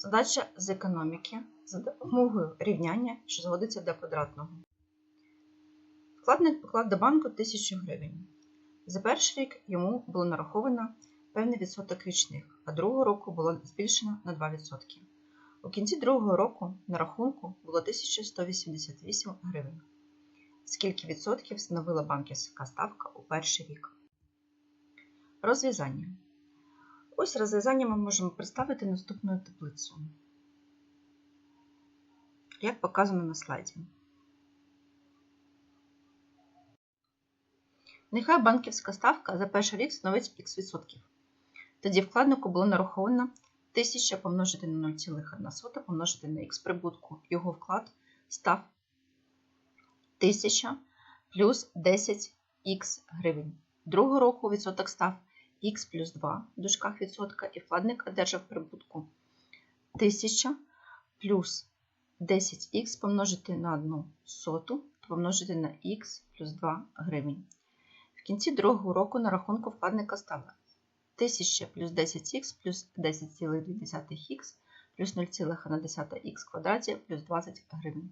Задача з економіки за допомогою рівняння, що зводиться до квадратного. Вкладник поклав до банку 1000 гривень. За перший рік йому було нараховано певний відсоток річних, а другого року було збільшено на 2%. У кінці другого року на рахунку було 1188 гривень. Скільки відсотків становила банківська ставка у перший рік? Розв'язання. Ось розв'язання ми можемо представити наступною таблицю, як показано на слайді. Нехай банківська ставка за перший рік становить х відсотків. Тоді вкладнику було нараховано 1000 помножити на 0,1 помножити на х прибутку. Його вклад став 1000 плюс 10х гривень. Другого року відсоток став х плюс 2 в дужках відсотка, і вкладник одержав прибутку 1000 плюс 10х помножити на 1 соту помножити на х плюс 2 гривень. В кінці другого року на рахунку вкладника стало 1000 плюс 10х плюс 10,2х плюс 0,1х квадраті плюс 20 гривень,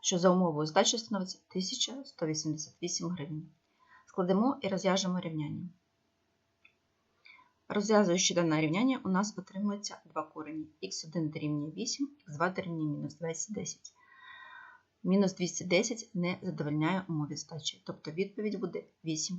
що за умовою здачі становить 1188 гривень. Складемо і розв'яжемо рівняння. Розв'язуючи дане рівняння, у нас отримується два корені. х1 дорівнює 8, х2 дорівнює мінус 210. Мінус 210 не задовольняє умові здачі, тобто відповідь буде 8%.